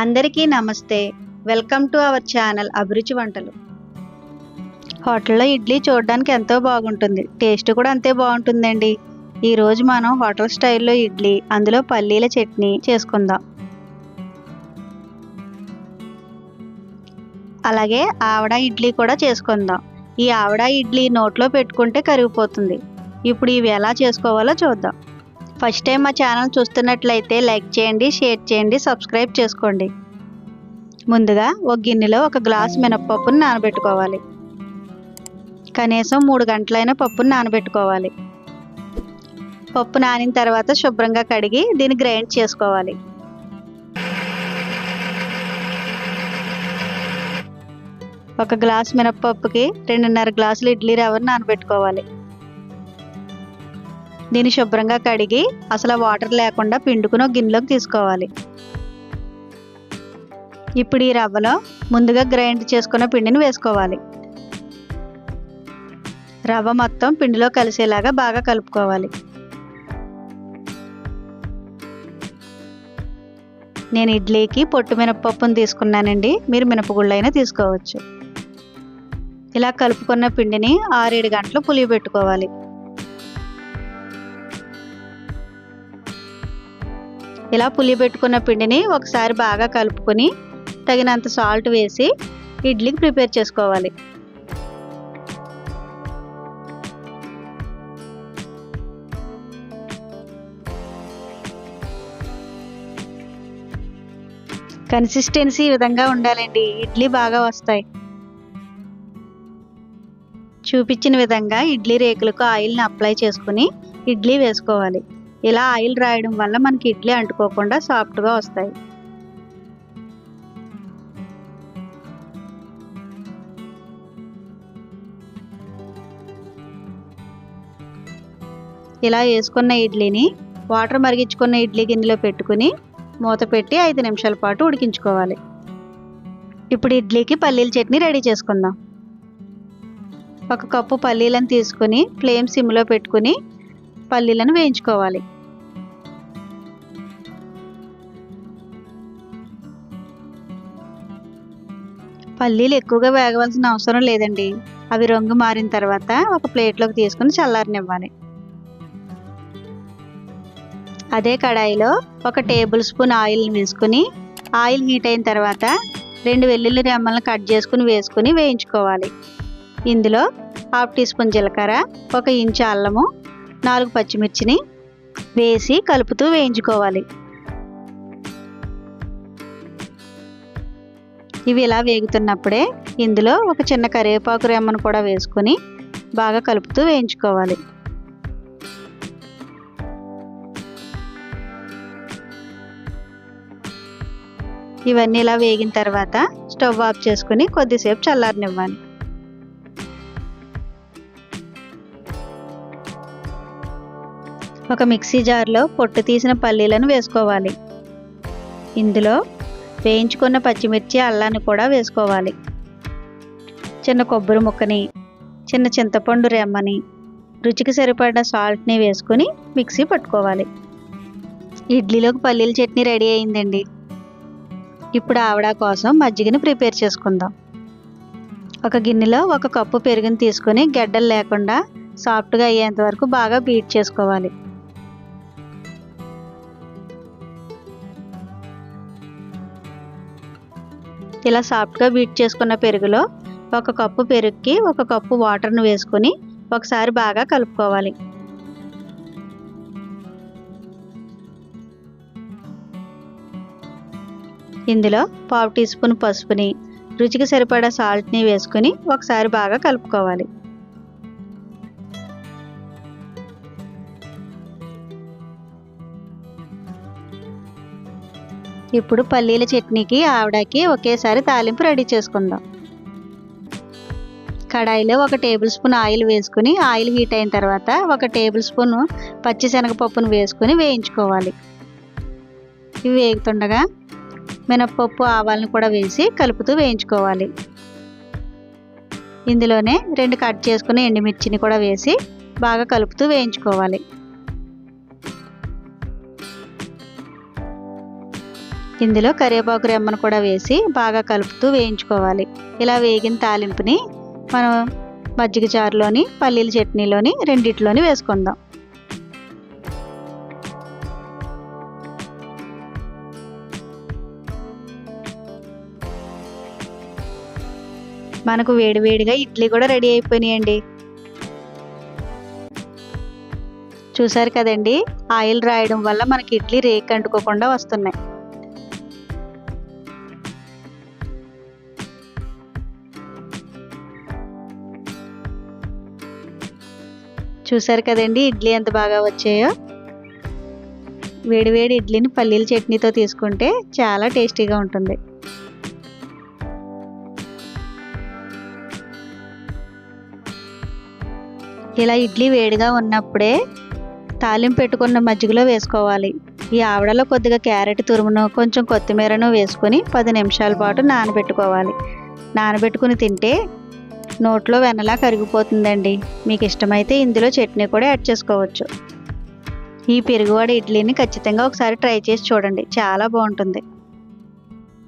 అందరికీ నమస్తే. Welcome to our channel అభిరుచి వంటలు. హోటల్లో ఇడ్లీ చూడడానికి ఎంతో బాగుంటుంది. టేస్ట్ కూడా అంతే బాగుంటుందండి. ఈరోజు మనం హోటల్ స్టైల్లో ఇడ్లీ అందులో పల్లీల చట్నీ చేసుకుందాం. అలాగే ఆవడ ఇడ్లీ కూడా చేసుకుందాం. ఈ ఆవడ ఇడ్లీ నోట్లో పెట్టుకుంటే కరిగిపోతుంది. ఇప్పుడు ఇవి ఎలా చేసుకోవాలో చూద్దాం. ఫస్ట్ టైం మా ఛానల్ చూస్తున్నట్లయితే లైక్ చేయండి షేర్ చేయండి సబ్స్క్రైబ్ చేసుకోండి. ముందుగా ఒక గిన్నెలో ఒక గ్లాస్ మినప్పప్పుని నానబెట్టుకోవాలి. కనీసం మూడు గంటలైన పప్పును నానబెట్టుకోవాలి. పప్పు నానిన తర్వాత శుభ్రంగా కడిగి దీన్ని గ్రైండ్ చేసుకోవాలి. ఒక గ్లాస్ మినప్పప్పుకి రెండున్నర గ్లాసులు ఇడ్లీ రవ్వను నానబెట్టుకోవాలి. దీన్ని శుభ్రంగా కడిగి అసలు వాటర్ లేకుండా పిండుకుని ఒక గిన్నెలోకి తీసుకోవాలి. ఇప్పుడు ఈ రవ్వలో ముందుగా గ్రైండ్ చేసుకున్న పిండిని వేసుకోవాలి. రవ్వ మొత్తం పిండిలో కలిసేలాగా బాగా కలుపుకోవాలి. నేను ఇడ్లీకి పొట్టు మినపప్పును తీసుకున్నానండి. మీరు మినపగుళ్ళైనా తీసుకోవచ్చు. ఇలా కలుపుకున్న పిండిని ఆరేడు గంటలు పులియబెట్టుకోవాలి. ఇలా పులియబెట్టుకున్న పిండిని ఒకసారి బాగా కలుపుకొని తగినంత సాల్ట్ వేసి ఇడ్లీకి ప్రిపేర్ చేసుకోవాలి. కన్సిస్టెన్సీ ఈ విధంగా ఉండాలండి. ఇడ్లీ బాగా వస్తాయి. చూపించిన విధంగా ఇడ్లీ రేకులకు ఆయిల్ని అప్లై చేసుకుని ఇడ్లీ వేసుకోవాలి. ఇలా ఆయిల్ రాయడం వల్ల మనకి ఇడ్లీ అంటుకోకుండా సాఫ్ట్గా వస్తాయి. ఇలా వేసుకున్న ఇడ్లీని వాటర్ మరిగించుకున్న ఇడ్లీ గిన్నెలో పెట్టుకుని మూత పెట్టి ఐదు నిమిషాల పాటు ఉడికించుకోవాలి. ఇప్పుడు ఇడ్లీకి పల్లీల చట్నీ రెడీ చేసుకుందాం. ఒక కప్పు పల్లీలను తీసుకుని ఫ్లేమ్ సిమ్లో పెట్టుకుని పల్లీలను వేయించుకోవాలి. పల్లీలు ఎక్కువగా వేగవలసిన అవసరం లేదండి. అవి రంగు మారిన తర్వాత ఒక ప్లేట్లోకి తీసుకుని చల్లారనివ్వాలి. అదే కడాయిలో ఒక టేబుల్ స్పూన్ ఆయిల్ని వేసుకుని ఆయిల్ హీట్ అయిన తర్వాత రెండు వెల్లుల్లి రెమ్మలను కట్ చేసుకుని వేసుకుని వేయించుకోవాలి. ఇందులో హాఫ్ టీ స్పూన్ జీలకర్ర ఒక ఇంచు అల్లము నాలుగు పచ్చిమిర్చిని వేసి కలుపుతూ వేయించుకోవాలి. ఇవి ఇలా వేగుతున్నప్పుడే ఇందులో ఒక చిన్న కరివేపాకు రెమ్మను కూడా వేసుకొని బాగా కలుపుతూ వేయించుకోవాలి. ఇవన్నీ ఇలా వేగిన తర్వాత స్టవ్ ఆఫ్ చేసుకుని కొద్దిసేపు చల్లారనివ్వాలి. ఒక మిక్సీ జార్లో పొట్టు తీసిన పల్లీలను వేసుకోవాలి. ఇందులో వేయించుకున్న పచ్చిమిర్చి అల్లాన్ని కూడా వేసుకోవాలి. చిన్న కొబ్బరి ముక్కని చిన్న చింతపండు రెమ్మని రుచికి సరిపడిన సాల్ట్ని వేసుకుని మిక్సీ పట్టుకోవాలి. ఇడ్లీలోకి పల్లీల చట్నీ రెడీ అయిందండి. ఇప్పుడు ఆవిడ కోసం మజ్జిగని ప్రిపేర్ చేసుకుందాం. ఒక గిన్నెలో ఒక కప్పు పెరుగుని తీసుకొని గడ్డలు లేకుండా సాఫ్ట్గా అయ్యేంత వరకు బాగా బీట్ చేసుకోవాలి. ఇలా సాఫ్ట్గా బీట్ చేసుకున్న పెరుగులో ఒక కప్పు పెరుగుకి ఒక కప్పు వాటర్ను వేసుకొని ఒకసారి బాగా కలుపుకోవాలి. ఇందులో పావు టీ స్పూన్ పసుపుని రుచికి సరిపడా సాల్ట్ని వేసుకుని ఒకసారి బాగా కలుపుకోవాలి. ఇప్పుడు పల్లీల చట్నీకి ఆవిడకి ఒకేసారి తాలింపు రెడీ చేసుకుందాం. కడాయిలో ఒక టేబుల్ స్పూన్ ఆయిల్ వేసుకుని ఆయిల్ హీట్ అయిన తర్వాత ఒక టేబుల్ స్పూన్ పచ్చిశనగపప్పును వేసుకుని వేయించుకోవాలి. ఇవి వేగుతుండగా మినప్పప్పు ఆవాలను కూడా వేసి కలుపుతూ వేయించుకోవాలి. ఇందులోనే రెండు కట్ చేసుకుని ఎండుమిర్చిని కూడా వేసి బాగా కలుపుతూ వేయించుకోవాలి. ఇందులో కరివేపాకు రెమ్మను కూడా వేసి బాగా కలుపుతూ వేయించుకోవాలి. ఇలా వేగిన తాలింపుని మనం మజ్జిగ చారులోని పల్లీల చట్నీలోని రెండిట్లోని వేసుకుందాం. మనకు వేడివేడిగా ఇడ్లీ కూడా రెడీ అయిపోయినాయండి. చూసారు కదండి? ఆయిల్ రాయడం వల్ల మనకి ఇడ్లీ రేక్ అంటుకోకుండా వస్తున్నాయి. చూసారు కదండి ఇడ్లీ ఎంత బాగా వచ్చాయో. వేడివేడి ఇడ్లీని పల్లీల చట్నీతో తీసుకుంటే చాలా టేస్టీగా ఉంటుంది. ఇలా ఇడ్లీ వేడిగా ఉన్నప్పుడే తాలింపు పెట్టుకున్న మజ్జిగలో వేసుకోవాలి. ఈ ఆవిడలో కొద్దిగా క్యారెట్ తురుమును కొంచెం కొత్తిమీరను వేసుకొని పది నిమిషాల పాటు నానబెట్టుకోవాలి. నానబెట్టుకుని తింటే నోట్లో వెనలా కరిగిపోతుందండి. మీకు ఇష్టమైతే ఇందులో చట్నీ కూడా యాడ్ చేసుకోవచ్చు. ఈ పెరుగువాడ ఇడ్లీని ఖచ్చితంగా ఒకసారి ట్రై చేసి చూడండి. చాలా బాగుంటుంది.